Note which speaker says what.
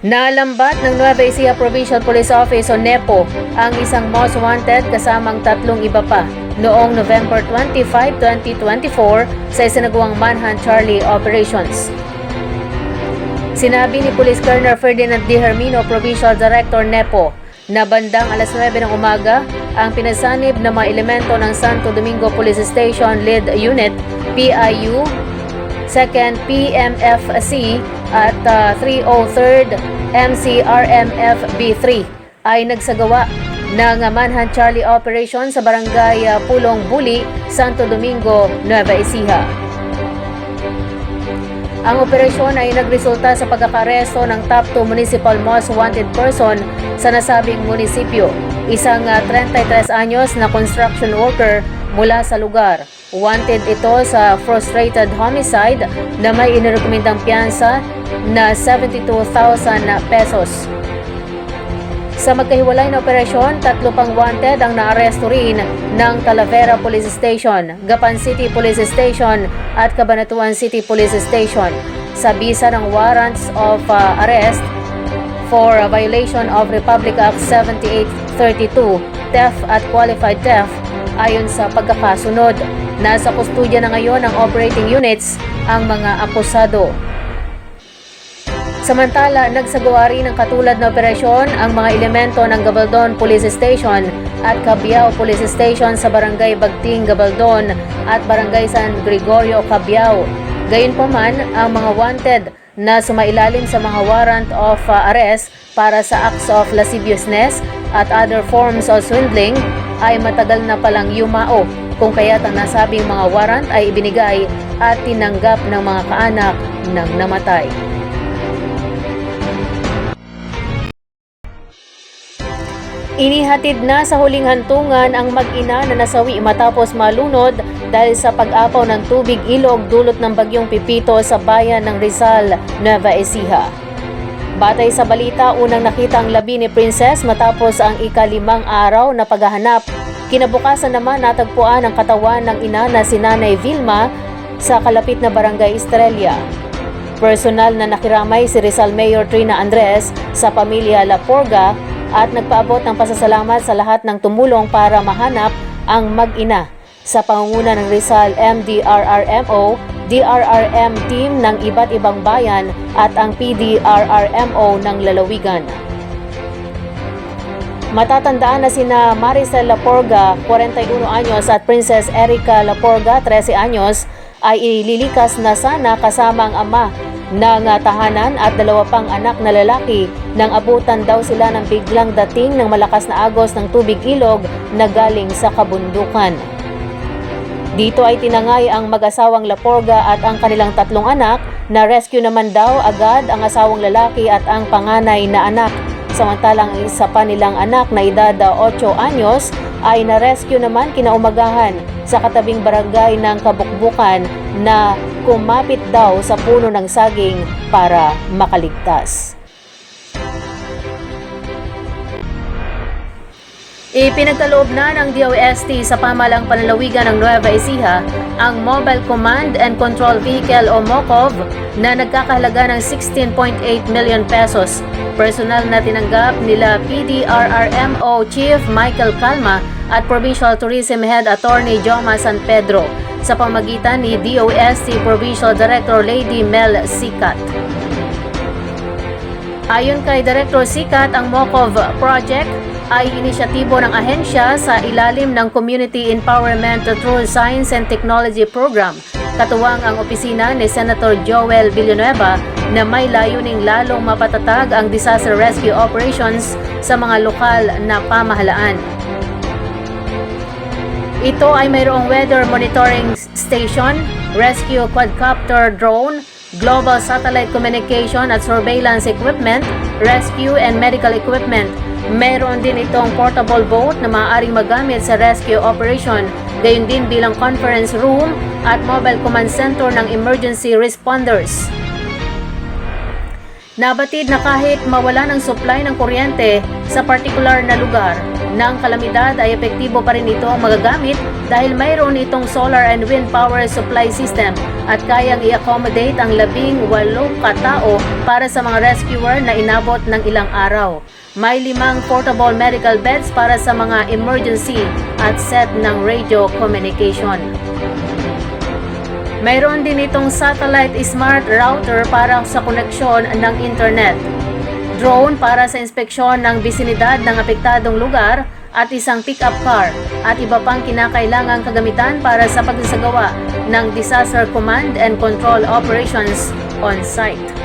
Speaker 1: Nalambat ng Nueva Ecija Provincial Police Office o NEPO ang isang most wanted kasamang tatlong iba pa noong November 25, 2024 sa isinagawang Manhunt Charlie Operations. Sinabi ni Police Colonel Ferdinand D. Hermino, Provincial Director NEPO, na bandang alas 9 ng umaga ang pinasanib ng mga elemento ng Santo Domingo Police Station Lead Unit, PIU, 2nd PMFC at uh, 303rd MCRMFB3 ay nagsagawa ng Manhunt Charlie Operation sa barangay uh, Pulong Buli, Santo Domingo, Nueva Ecija. Ang operasyon ay nagresulta sa pagkakaresto ng top 2 municipal most wanted person sa nasabing munisipyo. Isang ah, 33 anyos na construction worker mula sa lugar. Wanted ito sa frustrated homicide na may inirekomendang piyansa na 72,000 pesos. Sa magkahiwalay na operasyon, tatlo pang wanted ang naaresto rin ng Talavera Police Station, Gapan City Police Station at Cabanatuan City Police Station sa bisa ng warrants of uh, arrest for a violation of Republic Act 7832, theft at qualified theft ayon sa pagkakasunod. Nasa kustudya na ngayon ng operating units ang mga akusado. Samantala, nagsagawa rin ng katulad na operasyon ang mga elemento ng Gabaldon Police Station at Cabiao Police Station sa Barangay Bagting, Gabaldon at Barangay San Gregorio, Cabiao. Gayunpaman, ang mga wanted na sumailalim sa mga warrant of uh, arrest para sa acts of lasciviousness at other forms of swindling ay matagal na palang yumao kung kaya't ang nasabing mga warrant ay ibinigay at tinanggap ng mga kaanak ng namatay. Inihatid na sa huling hantungan ang mag-ina na nasawi matapos malunod dahil sa pag-apaw ng tubig ilog dulot ng bagyong Pipito sa bayan ng Rizal, Nueva Ecija. Batay sa balita, unang nakita ang labi ni Princess matapos ang ikalimang araw na paghahanap. Kinabukasan naman natagpuan ang katawan ng ina na si Nanay Vilma sa kalapit na barangay Estrella. Personal na nakiramay si Rizal Mayor Trina Andres sa pamilya Laporga at nagpaabot ng pasasalamat sa lahat ng tumulong para mahanap ang mag-ina sa pangunguna ng Rizal MDRRMO, DRRM team ng iba't ibang bayan at ang PDRRMO ng lalawigan. Matatandaan na sina Maricel Laporga, 41 anyos at Princess Erica Laporga, 13 anyos ay ililikas na sana kasama ang ama ng ah, tahanan at dalawa pang anak na lalaki nang abutan daw sila ng biglang dating ng malakas na agos ng tubig ilog na galing sa kabundukan. Dito ay tinangay ang mag-asawang Laporga at ang kanilang tatlong anak na rescue naman daw agad ang asawang lalaki at ang panganay na anak. Samantalang ang isa pa nilang anak na edad 8 anyos ay na-rescue naman kinaumagahan sa katabing barangay ng Kabukbukan na kumapit daw sa puno ng saging para makaligtas. Ipinagkaloob na ng DOST sa pamalang panlalawigan ng Nueva Ecija ang Mobile Command and Control Vehicle o MOCOV na nagkakahalaga ng 16.8 million pesos. Personal na tinanggap nila PDRRMO Chief Michael Calma at Provincial Tourism Head Attorney Joma San Pedro sa pamagitan ni DOST Provincial Director Lady Mel Sikat. Ayon kay Director Sikat, ang MOCOV project ay inisyatibo ng ahensya sa ilalim ng Community Empowerment Through Science and Technology Program. Katuwang ang opisina ni Senator Joel Villanueva na may layuning lalong mapatatag ang disaster rescue operations sa mga lokal na pamahalaan. Ito ay mayroong weather monitoring station, rescue quadcopter drone, global satellite communication at surveillance equipment, rescue and medical equipment. Mayroon din itong portable boat na maaaring magamit sa rescue operation, gayon din bilang conference room at mobile command center ng emergency responders. Nabatid na kahit mawala ng supply ng kuryente sa partikular na lugar, ng kalamidad ay epektibo pa rin ito magagamit dahil mayroon itong solar and wind power supply system at kayang i-accommodate ang labing walong katao para sa mga rescuer na inabot ng ilang araw. May limang portable medical beds para sa mga emergency at set ng radio communication. Mayroon din itong satellite smart router para sa koneksyon ng internet. Drone para sa inspeksyon ng bisinidad ng apektadong lugar at isang pick-up car at iba pang kinakailangang kagamitan para sa pagsasagawa ng disaster command and control operations on site.